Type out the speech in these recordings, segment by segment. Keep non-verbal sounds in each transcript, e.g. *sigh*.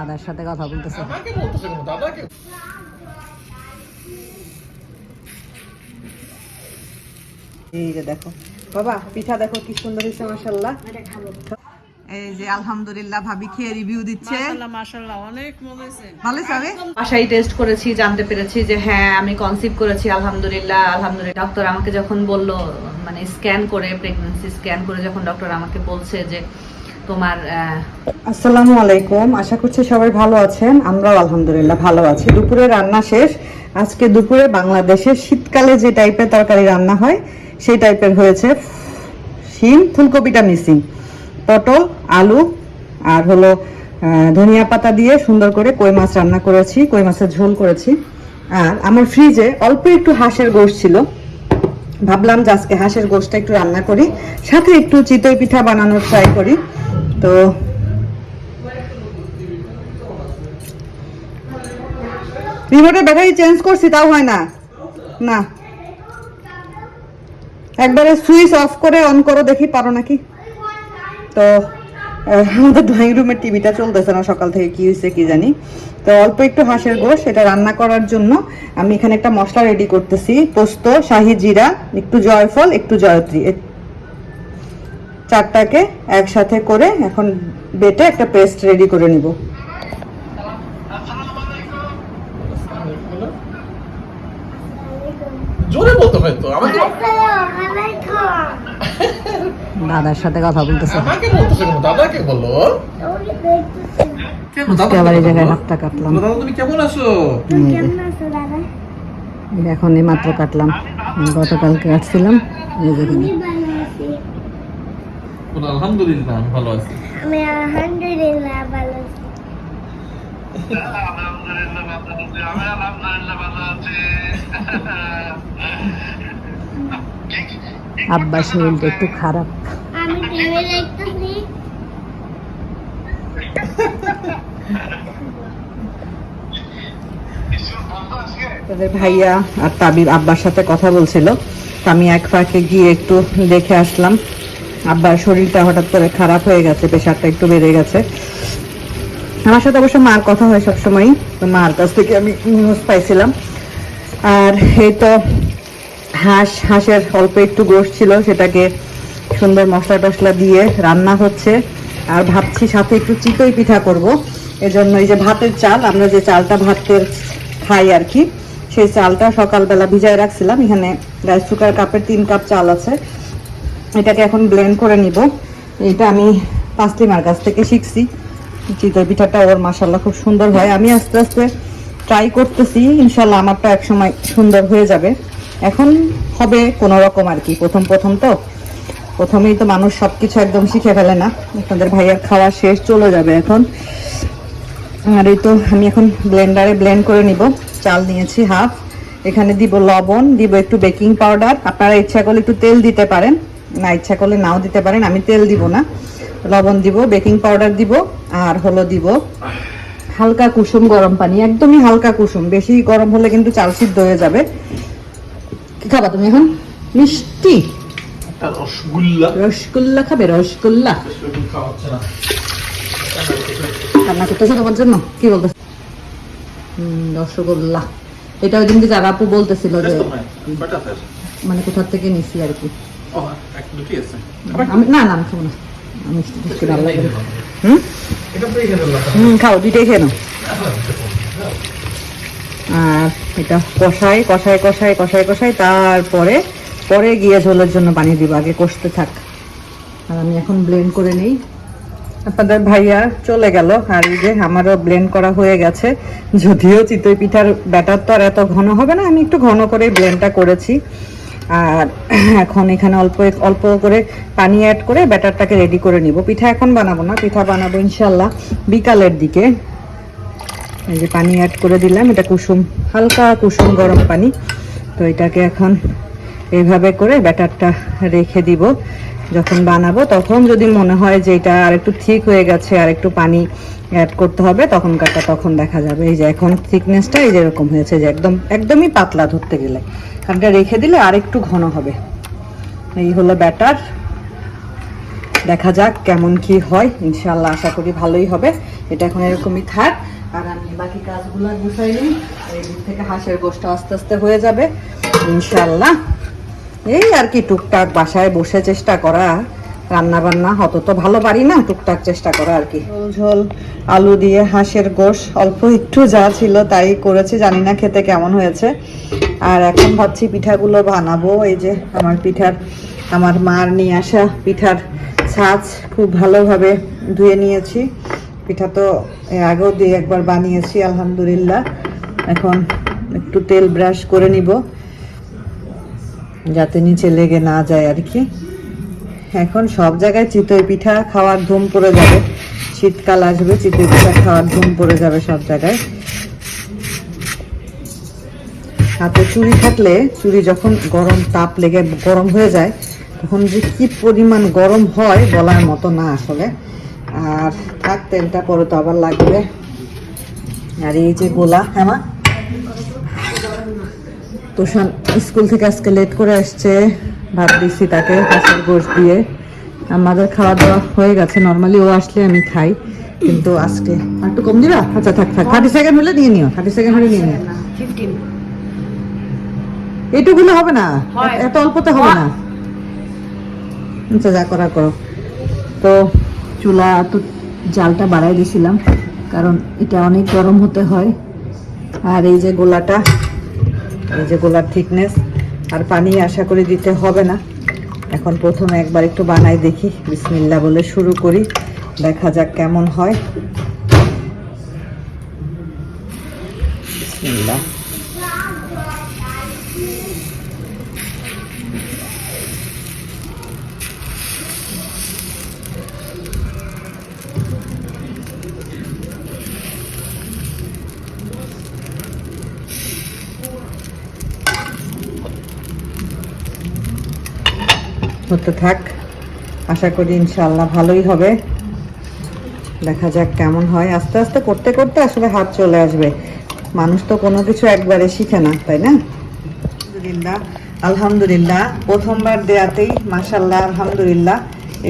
দাদার সাথে কথা বলতেছে। আমাকে বলতেছে কেন? দাদাকে এই যে দেখো। বাবা পিঠা দেখো কি সুন্দর হয়েছে মাসাল্লাহ এই যে আলহামদুলিল্লাহ ভাবি খেয়ে রিভিউ দিচ্ছে। ভালো হবে বাসায় টেস্ট করেছি জানতে পেরেছি যে হ্যাঁ আমি কনসিভ করেছি আলহামদুলিল্লাহ আলহামদুলিল্লাহ। ডক্টর আমাকে যখন বলল মানে স্ক্যান করে প্রেগন্যান্সি স্ক্যান করে যখন ডক্টর আমাকে বলছে যে তোমার আসসালামু আলাইকুম। আশা করছি সবাই ভালো আছেন। আমরাও আলহামদুলিল্লাহ ভালো আছি। দুপুরে রান্না শেষ। আজকে দুপুরে বাংলাদেশে শীতকালে যে টাইপের তরকারি রান্না হয়, সেই টাইপের হয়েছে শিম, ফুলকপিটা মিসিং। পটল, আলু, আর হলো ধনিয়া পাতা দিয়ে সুন্দর করে কই মাছ রান্না করেছি, কই মাছের ঝোল করেছি। আর আমার ফ্রিজে অল্প একটু হাঁসের গোশ ছিল। ভাবলাম যে আজকে হাঁসের গোশটা একটু রান্না করি। সাথে একটু চিতই পিঠা বানানোর ট্রাই করি। তো রিমোটের ব্যাটারি চেঞ্জ করছি, তাও হয় না। না। একবারে সুইচ অফ করে অন করো, দেখি পারো নাকি। তো আমাদের ড্রয়িং রুমের টিভিটা চলতেছে না, সকাল থেকে কি হয়েছে কি জানি। তো অল্প একটু হাঁসের গোশ সেটা রান্না করার জন্য আমি এখানে একটা মশলা রেডি করতেছি। পোস্ত, শাহি জিরা, একটু জয়ফল, একটু জয়ত্রী চারটাকে একসাথে করে এখন বেটে একটা পেস্ট রেডি করে নিব। জোরে বলতে হয় তো আমাকে দাদার সাথে কথা বলতেছে। আমাকে বলতেছে কেন? দাদাকে বলো। কেন দাদা আবার এই জায়গায় হাতটা কাটলাম। দাদা তুমি কেমন আছো? এই যে, এখন এই মাত্র কাটলাম। গতকালকে কাটছিলাম। এই যে এখানে। বলো, আলহামদুলিল্লাহ আমি ভালো আছি। আমি আলহামদুলিল্লাহ ভালো আছি। আব্বার শরীরটা একটু খারাপ। আমি টিভি দেখতেছি তাদের ভাইয়া আর তাবির আব্বার সাথে কথা বলছিল। তো আমি এক ফাঁকে গিয়ে একটু দেখে আসলাম। আব্বার শরীরটা হঠাৎ করে খারাপ হয়ে গেছে, প্রেশারটা একটু বেড়ে গেছে। আমার সাথে অবশ্য মার কথা হয় সবসময়ই, তো মার কাছ থেকে আমি নিউজ পাইছিলাম। আর এই তো হাঁস, হাঁসের অল্প একটু গোশ ছিল, সেটাকে সুন্দর মশলা টশলা দিয়ে রান্না হচ্ছে। আর ভাবছি সাথে একটু চিতই পিঠা করব। এজন্য এই যে ভাতের চাল, আমরা যে চালটা ভাতের খাই আর কি, সেই চালটা সকালবেলা ভিজায় রাখছিলাম। এখানে রাইস কুকার কাপের তিন কাপ চাল আছে। এটাকে এখন ব্লেন্ড করে নিব। এটা আমি পাঁচলিমার কাছ থেকে শিখছি। চিতই পিঠাটা ওর মাসাল্লাহ খুব সুন্দর হয়। আমি আস্তে আস্তে ট্রাই করতেছি। ইনশাল্লাহ আমারটা এক সময় সুন্দর হয়ে যাবে। এখন হবে কোনো রকম আর কি। প্রথম প্রথম তো। প্রথমেই তো মানুষ সব কিছু একদম শিখে ফেলে না। আপনাদের ভাইয়ার খাওয়া শেষ চলে যাবে এখন। আর এই তো আমি এখন ব্লেন্ডারে ব্লেন্ড করে নিব। চাল নিয়েছি হাফ এখানে দিব লবণ, দিব একটু বেকিং পাউডার আপনারা ইচ্ছা করলে একটু তেল দিতে পারেন। না ইচ্ছা করলে নাও দিতে পারেন। আমি তেল দিব না লবণ দিব বেকিং পাউডার দিব আর হলো দিব হালকা কুসুম গরম পানি একদমই হালকা কুসুম। বেশি গরম হলে কিন্তু চাল সিদ্ধ হয়ে যাবে। কি খাবা তুমি এখন? মিষ্টি। রসগোল্লা। রসগোল্লা খাবে রসগোল্লা। রান্না করতেছো তোমার জন্য? কি বলতেছ? হুম, রসগোল্লা। এটা ওই দিনকে যারা আপু বলতেছিল যে মানে কোথার থেকে নিছি আর কি। খাও দুইটাই খেয়ে নাও আর এটা কষাই কষাই কষাই কষাই কষাই তারপরে, পরে গিয়ে ঝোলের জন্য পানি দিব, আগে কষতে থাক। আর আমি এখন ব্লেন্ড করে নেই। আপনাদের ভাইয়া চলে গেল, আর এই যে আমারও ব্লেন্ড করা হয়ে গেছে। যদিও চিতই পিঠার ব্যাটার তো আর এত ঘন হবে না, আমি একটু ঘন করে ব্লেন্ডটা করেছি। আর *clears throat* এখন এখানে অল্প অল্প করে পানি অ্যাড করে ব্যাটারটাকে রেডি করে নিব। পিঠা এখন বানাবো না, পিঠা বানাবো ইনশাল্লাহ বিকালের দিকে। এই যে পানি অ্যাড করে দিলাম, এটা কুসুম, হালকা কুসুম গরম পানি। তো এটাকে এখন এইভাবে করে ব্যাটারটা রেখে দিব। যখন বানাবো তখন যদি মনে হয় যে এটা আর একটু ঠিক হয়ে গেছে আর একটু পানি অ্যাড করতে হবে তখন কাটা তখন দেখা যাবে। এই যে এখন থিকনেসটা এই যে এরকম হয়েছে যে একদম, একদমই পাতলা ধরতে গেলে। কারণ রেখে দিলে আর একটু ঘন হবে। এই হলো ব্যাটার। দেখা যাক কেমন কি হয়। ইনশাল্লাহ আশা করি ভালোই হবে। এটা এখন এরকমই থাক। আর আমি বাকি কাজগুলো গুছাই নিই। এই দিক থেকে হাঁসের গোষ্ঠ আস্তে আস্তে হয়ে যাবে। ইনশাল্লাহ এই আর কি টুকটাক বাসায় বসে চেষ্টা করা। রান্না বান্না অত তো ভালো পারি না, টুকটাক চেষ্টা করা আর কি। ঝোল আলু দিয়ে হাঁসের গোশ, অল্প একটু যা ছিল তাই করেছি, জানি না খেতে কেমন হয়েছে। আর এখন ভাবছি পিঠাগুলো বানাবো, এই যে আমার পিঠার, আমার মার নিয়ে আসা পিঠার ছাঁচ খুব ভালোভাবে ধুয়ে নিয়েছি। পিঠা তো আগেও দিয়ে একবার বানিয়েছি, আলহামদুলিল্লাহ। এখন একটু তেল ব্রাশ করে নিব, যাতে নিচে লেগে না যায় আর কি। এখন সব জায়গায় চিতই পিঠা খাওয়ার ধুম পড়ে যাবে। শীতকাল আসবে, চিতই পিঠা খাওয়ার ধুম পড়ে যাবে সব জায়গায়। হাতে চুড়ি থাকলে, চুড়ি যখন গরম তাপ লেগে গরম হয়ে যায়, তখন যে কি পরিমাণ গরম হয় বলার মতো না আসলে। আর থাক, তেলটা পরে তো আবার লাগবে। আর এই যে গোলা হ্যাঁ? তুষান স্কুল থেকে আজকে লেট করে আসছে। ভাত দিচ্ছি তাকে হাঁসের গোশ দিয়ে। আমাদের খাওয়া দাওয়া হয়ে গেছে। নর্মালি ও আসলে আমি খাই কিন্তু আজকে। আর একটু কম দিবা? আচ্ছা থাক থাক। থার্টি সেকেন্ড হলে নিয়ে নিও। থার্টি সেকেন্ড হলে নিয়ে নিও। এইটুকুলো হবে না? এত অল্পতে হবে না? আচ্ছা যা করা করো। তো চুলা তো জালটা বাড়াই দিয়েছিলাম কারণ এটা অনেক গরম হতে হয়। আর এই যে গোলাটা এই যে গোলার থিকনেস আর পানি আশা করি দিতে হবে না। এখন প্রথমে একবার একটু বানাই দেখি। বিসমিল্লা বলে শুরু করি। দেখা যাক কেমন হয়। বিসমিল্লাহ। হতে থাক। আশা করি ইনশাল্লাহ ভালোই হবে। দেখা যাক কেমন হয়। আস্তে আস্তে করতে করতে আসলে হাত চলে আসবে। মানুষ তো কোনো কিছু একবারে শিখে না, তাই না? আলহামদুলিল্লাহ আলহামদুলিল্লাহ, প্রথমবার দেয়াতেই মাসাল্লাহ আলহামদুলিল্লাহ।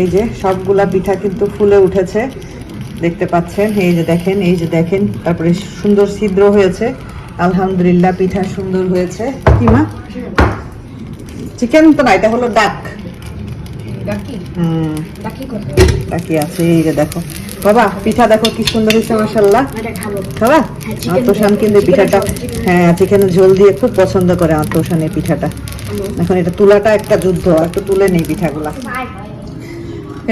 এই যে সবগুলা পিঠা কিন্তু ফুলে উঠেছে। দেখতে পাচ্ছেন, এই যে দেখেন, এই যে দেখেন, তারপরে সুন্দর ছিদ্র হয়েছে। আলহামদুলিল্লাহ, পিঠা সুন্দর হয়েছে। কি মা? চিকেন তো না এটা হলো ডাক। বাকি আছে এই যে দেখো। বাবা পিঠা দেখো কি সুন্দর হয়েছে মাসাল্লাহ খাবা। আত্মসান কিন্তু এই পিঠাটা হ্যাঁ চিকেনের ঝোল দিয়ে খুব পছন্দ করে এই পিঠাটা। এখন এটা তুলাটা একটা যুদ্ধ একটু তুলে নেই পিঠাগুলা।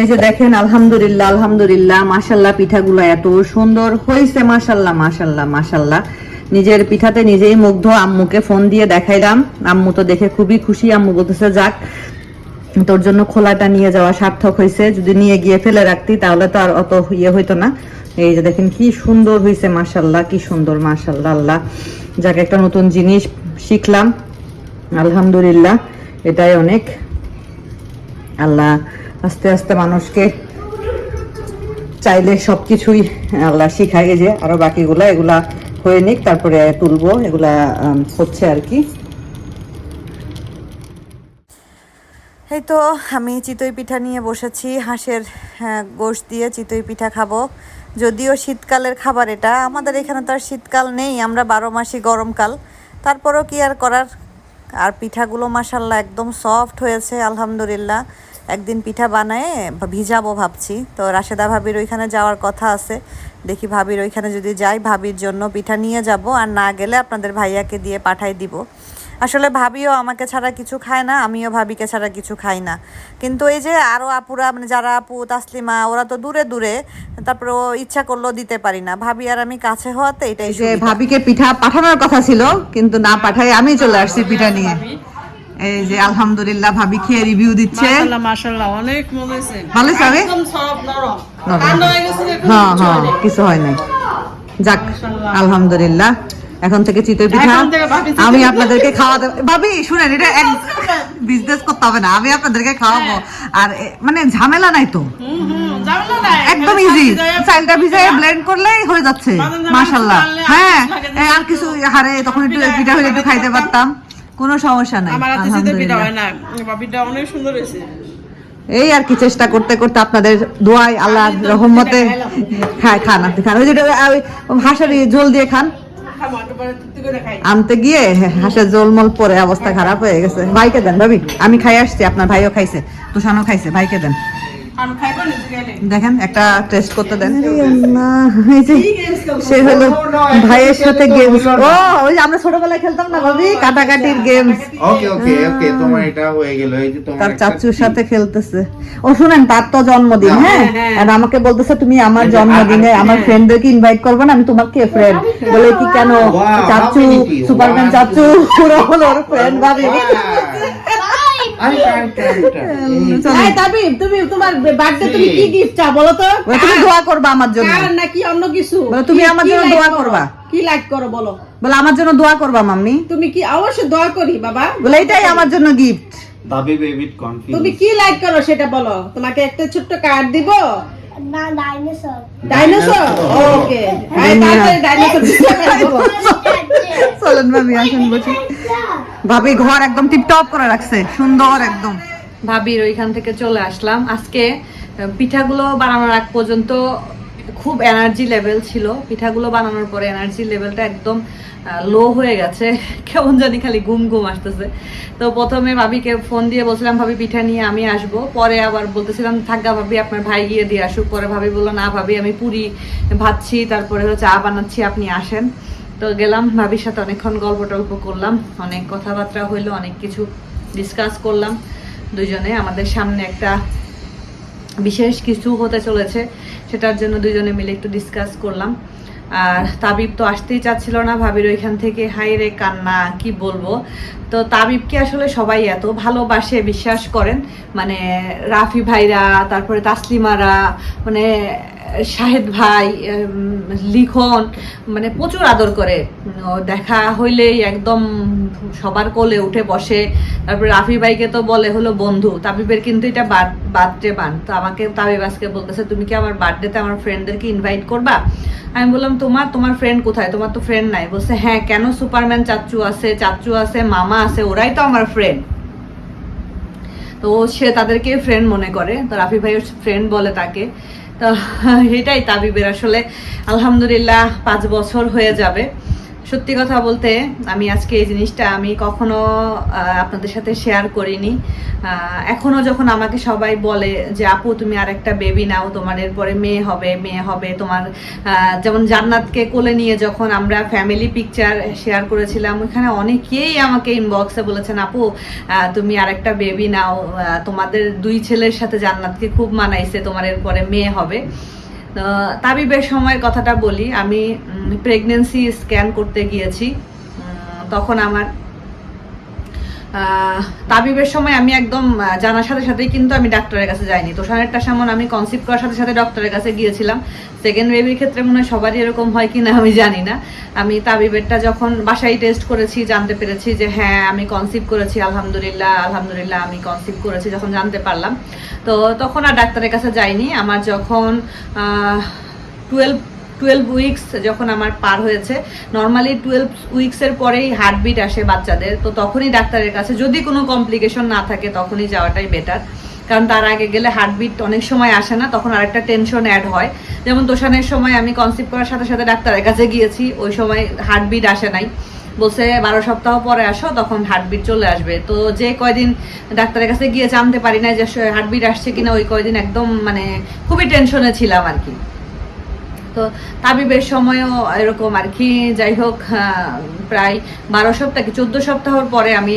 এই যে দেখেন আলহামদুলিল্লাহ আলহামদুলিল্লাহ মাশাল্লাহ পিঠাগুলো এত সুন্দর হয়েছে মাশাল্লাহ মাশাল্লাহ মাশাল্লাহ নিজের পিঠাতে নিজেই মুগ্ধ আম্মুকে ফোন দিয়ে দেখাইলাম। আম্মু তো দেখে খুবই খুশি আম্মু বলতেছে যাক তোর জন্য খোলাটা নিয়ে যাওয়া সার্থক হয়েছে। যদি নিয়ে গিয়ে ফেলে রাখতি, তাহলে তো আর অত ইয়ে হইতো না। এই যে দেখেন কি সুন্দর হয়েছে মাশাল্লাহ কি সুন্দর মাশাল্লাহ আল্লাহ। যাক, একটা নতুন জিনিস শিখলাম। আলহামদুলিল্লাহ, এটাই অনেক। আল্লাহ, আস্তে আস্তে মানুষকে চাইলে সবকিছুই আল্লাহ শিখায়। এই যে আরও বাকিগুলা, এগুলা হয়ে নিক, তারপরে তুলবো। এগুলা হচ্ছে আর কি। এই তো আমি চিতই পিঠা নিয়ে বসেছি। হাঁসের হ্যাঁ, গোশ দিয়ে চিতই পিঠা খাব। যদিও শীতকালের খাবার এটা আমাদের এখানে তো আর শীতকাল নেই আমরা বারো মাসই গরমকাল। তারপরও কি আর করার? আর পিঠাগুলো মাসাল্লাহ একদম সফট হয়েছে আলহামদুলিল্লাহ। একদিন পিঠা বানায় ভিজাবো ভাবছি। তো রাশেদা ভাবির ওইখানে যাওয়ার কথা আছে। দেখি ভাবির ওইখানে যদি যাই ভাবির জন্য পিঠা নিয়ে যাব। আর না গেলে আপনাদের ভাইয়াকে দিয়ে পাঠাই দিব। আসলে ভাবিও আমাকে ছাড়া কিছু খায় না আমিও ভাবিকে ছাড়া কিছু খাই না। কিন্তু এই যে আরও আপুরা মানে যারা আপু তাসলিমা ওরা তো দূরে দূরে তারপরে ও ইচ্ছা করলেও দিতে পারি না। ভাবি আর আমি কাছে হওয়াতে এটাই যে ভাবিকে পিঠা পাঠানোর কথা ছিল কিন্তু না পাঠাই আমি চলে আসছি পিঠা নিয়ে। এই যে আলহামদুলিল্লাহ ভাবি খেয়ে রিভিউ দিচ্ছে। মাশাআল্লাহ মাশাআল্লাহ অনেক মনে হয়েছে। ভালো হবে একদম সফট নরম। নরম। ঠান্ডা হয়ে হ্যাঁ কিছু হ্যাঁ হয়নি। কিছু হয় নাই। যাক আলহামদুলিল্লাহ। এখন থেকে চিতই পিঠা আমি আপনাদেরকে খাওয়া দেব ভাবি শুনেন এটা বিজনেস করতে হবে না আমি আপনাদেরকে খাওয়াবো। আর মানে ঝামেলা নাই তো? একদম ইজি চালটা ভিজায় ব্লেন্ড করলেই হয়ে যাচ্ছে মাশাল্লাহ হ্যাঁ আর কিছু হারে তখন একটু পিঠা- হলে একটু খাইতে পারতাম কোনো সমস্যা নাই আমার পিঠা হয় না। বাপিটা অনেক সুন্দর হয়েছে। এই আর কি চেষ্টা করতে করতে আপনাদের দোয়াই আল্লাহ রহমতে খায় খান আপনি খান। ওই যেটা ওই হাঁসের ঝোল দিয়ে খান। আনতে গিয়ে হাসে জলমল পরে অবস্থা খারাপ হয়ে গেছে। ভাইকে দেন, ভাবি, আমি খাই আসছি, আপনার ভাইও খাইছে তুষানও খাইছে, ভাইকে দেন। দেখেন একটা টেস্ট করতে দেন। এই যে সে হলো ভাইয়ের সাথে গেমস ও ওই যে আমরা ছোটবেলায় খেলতাম না ভাবি? কাটাকাটির গেমস ওকে ওকে ওকে তোমার এটা হয়ে গেল এই যে তোমার তার চাচুর সাথে খেলতেছে। ও শুনেন তার তো জন্মদিন হ্যাঁ? আর আমাকে বলতেছে তুমি আমার জন্মদিনে আর- আমার হ্যাঁ। ফ্রেন্ডদেরকে ইনভাইট করবে না আমি তোমাকে ফ্রেন্ড বলে কি কেন? চাচু সুপারম্যান চাচু পুরো হলো ওর ফ্রেন্ড ভাবি। তুমি তোমার বার্থডে তুমি কি গিফট চাও বলো তো? তুমি দোয়া করবা আমার জন্য। নাকি অন্য কিছু? তুমি আমার জন্য দোয়া করবা। কি লাইক করো বলো? বলে আমার জন্য দোয়া করবা মাম্মি। তুমি কি অবশ্যই দোয়া করি বাবা? বলে এটাই আমার জন্য গিফট দাবি তুমি কি লাইক করো সেটা বলো। তোমাকে একটা ছোট্ট কার্ড দিব? না ডাইনোসর ডাইনোসর ওকে ডাইনোসর চলেন ভাবি, আসেন বসে। ভাবি ঘর একদম টিপটপ করে রাখছে, সুন্দর একদম। ভাবির ওইখান থেকে চলে আসলাম। আজকে পিঠাগুলো বানানোর আগ পর্যন্ত খুব এনার্জি লেভেল ছিল। পিঠাগুলো বানানোর পরে এনার্জি লেভেলটা একদম লো হয়ে গেছে। *laughs* কেমন জানি খালি ঘুম ঘুম আসতেছে। তো প্রথমে ভাবিকে ফোন দিয়ে বলছিলাম, ভাবি, পিঠা নিয়ে আমি আসব। পরে আবার বলতেছিলাম, থাকা ভাবি, আপনার ভাই গিয়ে দিয়ে আসুক। পরে ভাবি বলল, না ভাবি, আমি পুরি ভাবছি তারপরে হচ্ছে চা বানাচ্ছি, আপনি আসেন। তো গেলাম, ভাবির সাথে অনেকক্ষণ গল্প টল্প করলাম, অনেক কথাবার্তা হইল, অনেক কিছু ডিসকাস করলাম। দুজনে আমাদের সামনে একটা বিশেষ কিছু হতে চলেছে, সেটার জন্য দুজনে মিলে একটু ডিসকাস করলাম। আর তাবিব তো আসতেই চাচ্ছিল না, ভাবির ওইখান থেকে হাই রে কান্না, কি বলব? তো তাবিবকে আসলে সবাই এত ভালোবাসে, বিশ্বাস করেন মানে রাফি ভাইরা, তারপরে তাসলিমারা মানে শাহেদ ভাই লিখন মানে প্রচুর আদর করে। দেখা হইলেই একদম সবার কোলে উঠে বসে। তারপরে রাফি ভাইকে তো বলে হলো বন্ধু। তাবিবের কিন্তু এটা বার্থডে বান তো আমাকে তাবিব আজকে বলতেছে, তুমি কি আমার বার্থডেতে আমার ফ্রেন্ডদেরকে ইনভাইট করবা? আমি বললাম, তোমার তোমার ফ্রেন্ড কোথায়? তোমার তো ফ্রেন্ড নাই। বলছে হ্যাঁ কেন সুপারম্যান চাচ্চু আছে? চাচ্চু আছে, মামা আছে, ওরাই তো আমার ফ্রেন্ড তো সে তাদেরকে ফ্রেন্ড মনে করে। তো রাফি ভাইয়ের ফ্রেন্ড বলে তাকে। তো এটাই তাবিবের। আসলে আলহামদুলিল্লাহ পাঁচ বছর হয়ে যাবে। সত্যি কথা বলতে আমি আজকে এই জিনিসটা আমি কখনো আপনাদের সাথে শেয়ার করিনি। এখনও যখন আমাকে সবাই বলে যে, আপু, তুমি আর একটা বেবি নাও, তোমার এরপরে মেয়ে হবে মেয়ে হবে, তোমার যেমন জান্নাতকে কোলে নিয়ে যখন আমরা ফ্যামিলি পিকচার শেয়ার করেছিলাম ওখানে অনেকেই আমাকে ইনবক্সে বলেছেন, আপু তুমি আর একটা বেবি নাও তোমাদের দুই ছেলের সাথে জান্নাতকে খুব মানাইছে, তোমার এরপরে মেয়ে হবে। তাবিবের সময় কথাটা বলি। আমি প্রেগনেন্সি স্ক্যান করতে গিয়েছি। তখন আমার তাবিবের সময় আমি একদম জানার সাথে সাথেই কিন্তু আমি ডাক্তারের কাছে যাইনি। তোষানেরটা সামন আমি কনসিভ করার সাথে সাথে ডক্টরের কাছে গিয়েছিলাম। সেকেন্ড বেবির ক্ষেত্রে মনে হয় সবারই এরকম হয় কিনা আমি জানি না। আমি তাবিবেরটা যখন বাসায় টেস্ট করেছি, জানতে পেরেছি যে হ্যাঁ আমি কনসিভ করেছি, আলহামদুলিল্লাহ আলহামদুলিল্লাহ, আমি কনসিভ করেছি যখন জানতে পারলাম। তো তখন আর ডাক্তারের কাছে যাইনি। আমার যখন টুয়েলভ টুয়েলভ উইকস যখন আমার পার হয়েছে নর্মালি টুয়েলভ উইকসের পরেই হার্টবিট আসে বাচ্চাদের, তো তখনই ডাক্তারের কাছে যদি কোনো কমপ্লিকেশন না থাকে তখনই যাওয়াটাই বেটার কারণ তার আগে গেলে হার্টবিট অনেক সময় আসে না, তখন আরেকটা টেনশন অ্যাড হয়। যেমন তোষানের সময় আমি কনসিভ করার সাথে সাথে ডাক্তারের কাছে গিয়েছি, ওই সময় হার্টবিট আসে নাই। বলছে, বারো সপ্তাহ পরে আসো, তখন হার্টবিট চলে আসবে। তো যে কয়দিন ডাক্তারের কাছে গিয়ে জানতে পারি না যে হার্টবিট আসছে কিনা, ওই কয়দিন একদম মানে খুবই টেনশনে ছিলাম আর কি। তো তাবিবের সময়ও এরকম আর কি। যাই হোক প্রায় বারো সপ্তাহ কি চোদ্দ সপ্তাহর পরে আমি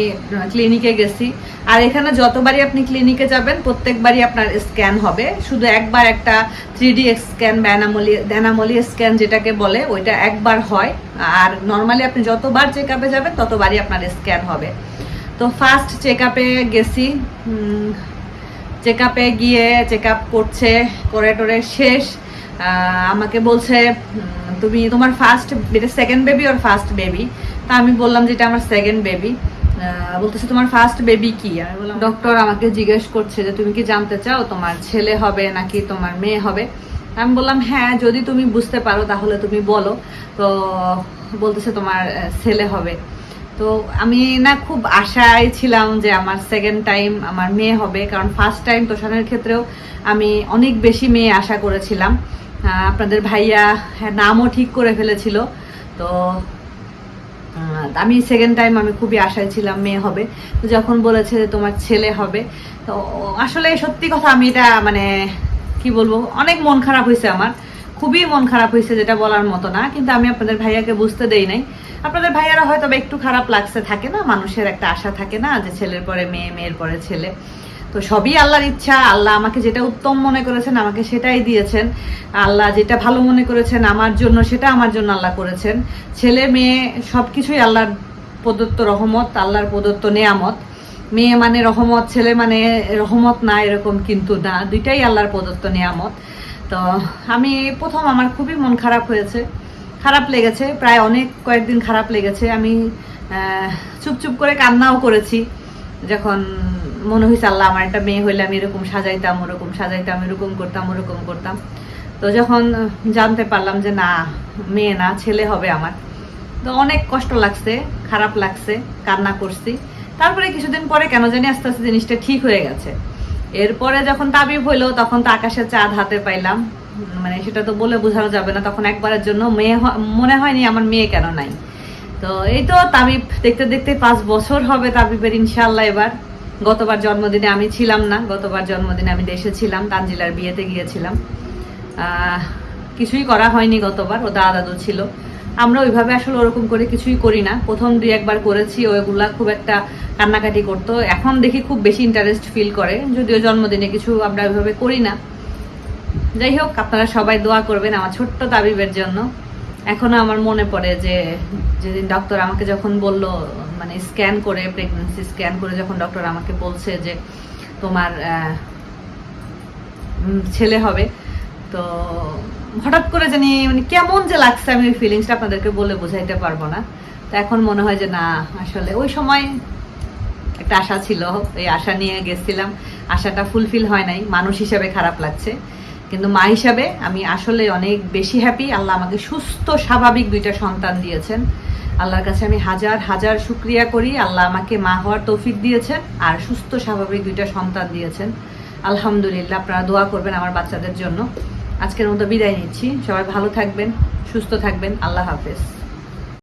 ক্লিনিকে গেছি। আর এখানে যতবারই আপনি ক্লিনিকে যাবেন, প্রত্যেকবারই আপনার স্ক্যান হবে। শুধু একবার একটা থ্রি ডি স্ক্যান ব্যানামলি ড্যানামলি স্ক্যান যেটাকে বলে, ওইটা একবার হয়। আর নর্মালি আপনি যতবার চেক আপে যাবেন, ততবারই আপনার স্ক্যান হবে। তো ফার্স্ট চেক আপে গেছি। চেক আপে গিয়ে চেক আপ করছে করে টোরে শেষ। আমাকে বলছে তুমি তোমার ফার্স্ট এটা সেকেন্ড বেবি ওর ফার্স্ট বেবি তা আমি বললাম যে এটা আমার সেকেন্ড বেবি বলতেছে, তোমার ফার্স্ট বেবি কি? আমি বললাম ডক্টর আমাকে জিজ্ঞেস করছে যে তুমি কি জানতে চাও, তোমার ছেলে হবে নাকি তোমার মেয়ে হবে? আমি বললাম হ্যাঁ যদি তুমি বুঝতে পারো তাহলে তুমি বলো। তো বলতেছে, তোমার ছেলে হবে। তো আমি না খুব আশায় ছিলাম যে আমার সেকেন্ড টাইম আমার মেয়ে হবে, কারণ ফার্স্ট টাইম তোষানের ক্ষেত্রেও আমি অনেক বেশি মেয়ে আশা করেছিলাম। আপনাদের ভাইয়া হ্যাঁ, নামও ঠিক করে ফেলেছিল। তো আমি সেকেন্ড টাইম আমি খুবই আশায় ছিলাম মেয়ে হবে। তো যখন বলেছে যে তোমার ছেলে হবে তো আসলে সত্যি কথা আমি এটা মানে কি বলব অনেক মন খারাপ হয়েছে আমার। খুবই মন খারাপ হয়েছে যেটা বলার মতো না কিন্তু আমি আপনাদের ভাইয়াকে বুঝতে দেই নাই। আপনাদের ভাইয়ারা হয়তো একটু খারাপ লাগছে থাকে না? মানুষের একটা আশা থাকে না যে ছেলের পরে মেয়ে মেয়ের পরে ছেলে। তো সবই আল্লাহর ইচ্ছা আল্লাহ আমাকে যেটা উত্তম মনে করেছেন আমাকে সেটাই দিয়েছেন। আল্লাহ যেটা ভালো মনে করেছেন আমার জন্য সেটা আমার জন্য আল্লাহ করেছেন। ছেলে মেয়ে সব কিছুই আল্লাহর প্রদত্ত রহমত আল্লাহর প্রদত্ত নেয়ামত। মেয়ে মানে রহমত ছেলে মানে রহমত না এরকম কিন্তু না। দুইটাই আল্লাহর প্রদত্ত নেয়ামত। তো আমি প্রথম আমার খুবই মন খারাপ হয়েছে। খারাপ লেগেছে প্রায় অনেক কয়েকদিন খারাপ লেগেছে। আমি আহ, চুপ চুপ করে কান্নাও করেছি। যখন মনে হয়েছে আল্লাহ, আমার একটা মেয়ে হইলে আমি এরকম সাজাইতাম, ওরকম সাজাইতাম, এরকম করতাম, ওরকম করতাম। তো যখন জানতে পারলাম যে, না, মেয়ে না, ছেলে হবে আমার। তো অনেক কষ্ট লাগছে, খারাপ লাগছে, কান্না করছি। তারপরে কিছুদিন পরে কেন জানি আস্তে আস্তে জিনিসটা ঠিক হয়ে গেছে। এরপরে যখন তাবিব হইল, তখন তো আকাশের চাঁদ হাতে পাইলাম। মানে সেটা তো বলে বোঝানো যাবে না, তখন একবারের জন্য মেয়ে মনে হয়নি আমার মেয়ে কেন নাই। তো এই তো তাবিব, দেখতে দেখতে পাঁচ বছর হবে তাবিবের ইনশাল্লাহ এবার। গতবার জন্মদিনে আমি ছিলাম না, গতবার জন্মদিনে আমি দেশে ছিলাম, তানজিলার বিয়েতে গিয়েছিলাম। কিছুই করা হয়নি গতবার, ও দাদা ছিল। আমরা ওইভাবে আসলে ওরকম করে কিছুই করি না। প্রথম দুই একবার করেছি ওইগুলা খুব একটা কান্নাকাটি করতো। এখন দেখি খুব বেশি ইন্টারেস্ট ফিল করে, যদিও জন্মদিনে কিছু আমরা ওইভাবে করি না। যাই হোক, আপনারা সবাই দোয়া করবেন আমার ছোট্ট তাবিবের জন্য। এখনও আমার মনে পড়ে যে, যেদিন ডক্টর আমাকে যখন বলল মানে স্ক্যান করে প্রেগনেন্সি স্ক্যান করে যখন ডক্টর আমাকে বলছে যে তোমার ছেলে হবে, তো হঠাৎ করে জানি মানে কেমন যে লাগছে আমি ওই ফিলিংসটা আপনাদেরকে বলে বোঝাইতে পারব না। তো এখন মনে হয় যে না, আসলে ওই সময় একটা আশা ছিল, এই আশা নিয়ে গেছিলাম। আশাটা ফুলফিল হয় নাই, মানুষ হিসাবে খারাপ লাগছে। কিন্তু মা হিসাবে আমি আসলে অনেক বেশি হ্যাপি আল্লাহ আমাকে সুস্থ, স্বাভাবিক দুইটা সন্তান দিয়েছেন। আল্লাহর কাছে আমি হাজার হাজার শুক্রিয়া করি। আল্লাহ আমাকে মা হওয়ার তৌফিক দিয়েছেন আর সুস্থ স্বাভাবিক দুইটা সন্তান দিয়েছেন। আলহামদুলিল্লাহ, আপনারা দোয়া করবেন আমার বাচ্চাদের জন্য। আজকের মতো বিদায় নিচ্ছি। সবাই ভালো থাকবেন, সুস্থ থাকবেন। আল্লাহ হাফেজ।